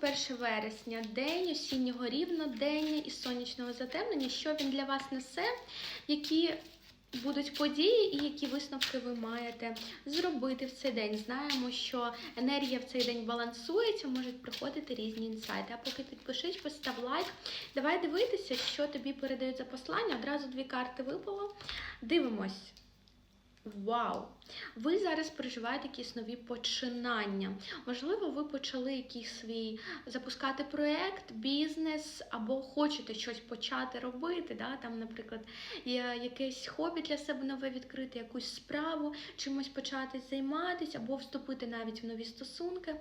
21 вересня, день осіннього рівнодення і сонячного затемнення. Що він для вас несе? Які будуть події і які висновки ви маєте зробити в цей день? Знаємо, що енергія в цей день балансується, можуть приходити різні інсайти. А поки підпишись, постав лайк. Давай дивитися, що тобі передають за послання. Одразу дві карти випало. Дивимось. Вау! Ви зараз переживаєте якісь нові починання. Можливо, ви почали якийсь свій запускати проєкт, бізнес, або хочете щось почати робити. Да? Там, наприклад, якесь хобі для себе нове відкрити, якусь справу, чимось почати займатися, або вступити навіть в нові стосунки,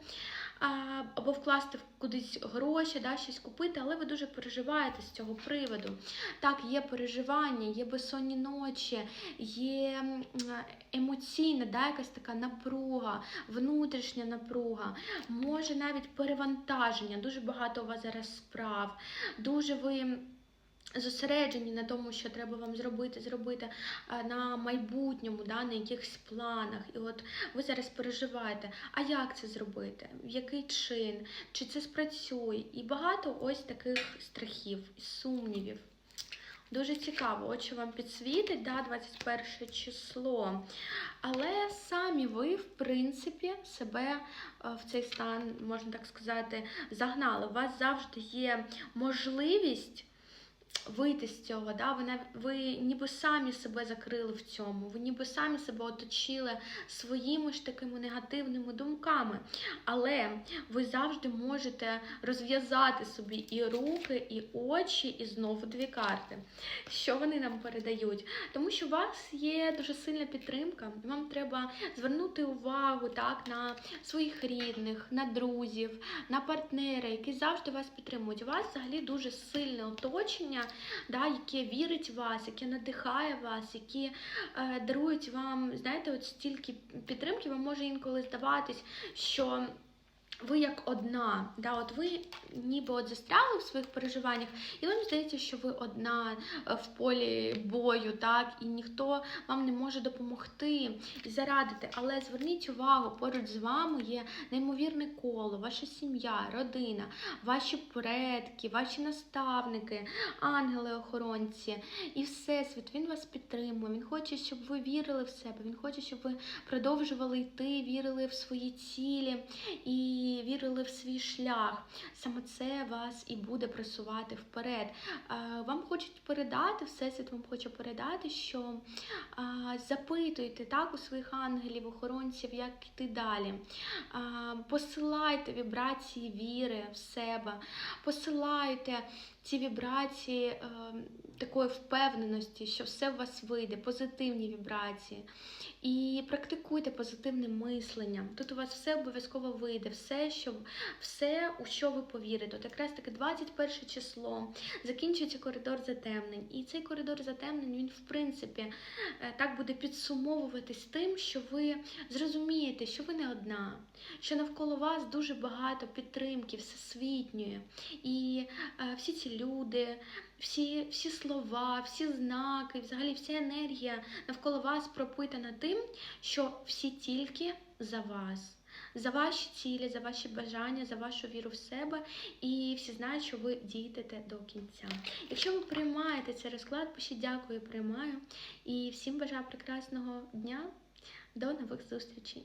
або вкласти кудись гроші, да, щось купити, але ви дуже переживаєте з цього приводу. Так, є переживання, є безсонні ночі, є м, емоційна, да, якась така напруга, внутрішня напруга, може навіть перевантаження. Дуже багато у вас зараз справ, дуже ви. Зосереджені на тому, що треба вам зробити, зробити на майбутньому, да, на якихось планах. І от ви зараз переживаєте, а як це зробити? В який чин? Чи це спрацює? І багато ось таких страхів сумнівів. Дуже цікаво, очі вам підсвітить, да, 21 число. Але самі ви, в принципі, себе е, в цей стан, можна так сказати, загнали. У вас завжди є можливість. Вийти з цього, да? ви, ви ніби самі себе закрили в цьому, ви ніби самі себе оточили своїми ж такими негативними думками. Але ви завжди можете розв'язати собі і руки, і очі, і знову дві карти. Що вони нам передають? Тому що у вас є дуже сильна підтримка, вам треба звернути увагу так, на своїх рідних, на друзів, на партнера, які завжди вас підтримують. У вас взагалі дуже сильне оточення да, яке вірить в вас, яке надихає вас, які е, дарують вам, знаєте, от стільки підтримки, вам може інколи здаватись, що. Ви як одна, да, от ви ніби от застряли в своїх переживаннях, і вам здається, що ви одна е, в полі бою, так, і ніхто вам не може допомогти і зарадити. Але зверніть увагу, поруч з вами є неймовірне коло, ваша сім'я, родина, ваші предки, ваші наставники, ангели-охоронці і всесвіт. Він вас підтримує. Він хоче, щоб ви вірили в себе. Він хоче, щоб ви продовжували йти, вірили в свої цілі. і і вірили в свій шлях. Саме це вас і буде просувати вперед. Вам хочуть передати, Всесвіт вам хоче передати, що запитуйте так у своїх ангелів, охоронців, як йти далі. Посилайте вібрації віри в себе, посилайте ці вібрації е, такої впевненості, що все у вас вийде, позитивні вібрації. І практикуйте позитивне мислення. Тут у вас все обов'язково вийде, все, що, все, у що ви повірите. Якраз таки 21 число закінчується коридор затемнень. І цей коридор затемнень, він, в принципі, е, так буде підсумовуватись тим, що ви зрозумієте, що ви не одна, що навколо вас дуже багато підтримки, всесвітньої. І е, всі ці люди, всі всі слова, всі знаки, взагалі вся енергія навколо вас пропитана тим, що всі тільки за вас. За ваші цілі, за ваші бажання, за вашу віру в себе, і всі знають, що ви дійдете до кінця. Якщо ви приймаєте цей розклад, пишіть дякую, приймаю. І всім бажаю прекрасного дня. До нових зустрічей!